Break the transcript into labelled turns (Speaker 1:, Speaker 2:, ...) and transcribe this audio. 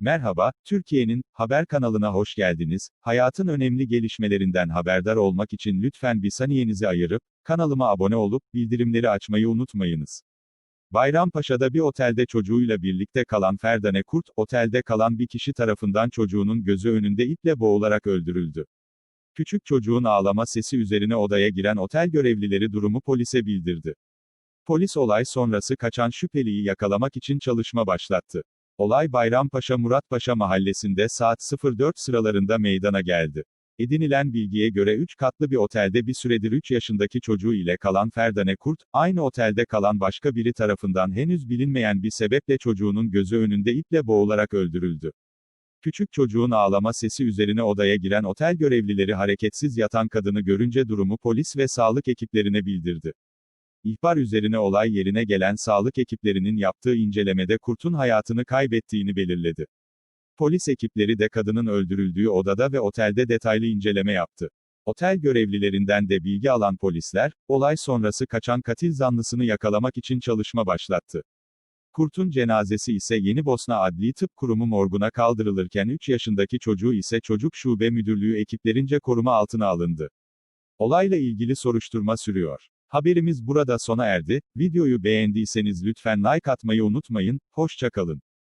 Speaker 1: Merhaba, Türkiye'nin haber kanalına hoş geldiniz. Hayatın önemli gelişmelerinden haberdar olmak için lütfen bir saniyenizi ayırıp kanalıma abone olup bildirimleri açmayı unutmayınız. Bayrampaşa'da bir otelde çocuğuyla birlikte kalan Ferdane Kurt, otelde kalan bir kişi tarafından çocuğunun gözü önünde iple boğularak öldürüldü. Küçük çocuğun ağlama sesi üzerine odaya giren otel görevlileri durumu polise bildirdi. Polis olay sonrası kaçan şüpheliyi yakalamak için çalışma başlattı. Olay Bayrampaşa Muratpaşa mahallesinde saat 04 sıralarında meydana geldi. Edinilen bilgiye göre 3 katlı bir otelde bir süredir 3 yaşındaki çocuğu ile kalan Ferdane Kurt, aynı otelde kalan başka biri tarafından henüz bilinmeyen bir sebeple çocuğunun gözü önünde iple boğularak öldürüldü. Küçük çocuğun ağlama sesi üzerine odaya giren otel görevlileri hareketsiz yatan kadını görünce durumu polis ve sağlık ekiplerine bildirdi. İhbar üzerine olay yerine gelen sağlık ekiplerinin yaptığı incelemede kurtun hayatını kaybettiğini belirledi. Polis ekipleri de kadının öldürüldüğü odada ve otelde detaylı inceleme yaptı. Otel görevlilerinden de bilgi alan polisler, olay sonrası kaçan katil zanlısını yakalamak için çalışma başlattı. Kurt'un cenazesi ise Yeni Bosna Adli Tıp Kurumu morguna kaldırılırken 3 yaşındaki çocuğu ise Çocuk Şube Müdürlüğü ekiplerince koruma altına alındı. Olayla ilgili soruşturma sürüyor. Haberimiz burada sona erdi. Videoyu beğendiyseniz lütfen like atmayı unutmayın. Hoşçakalın.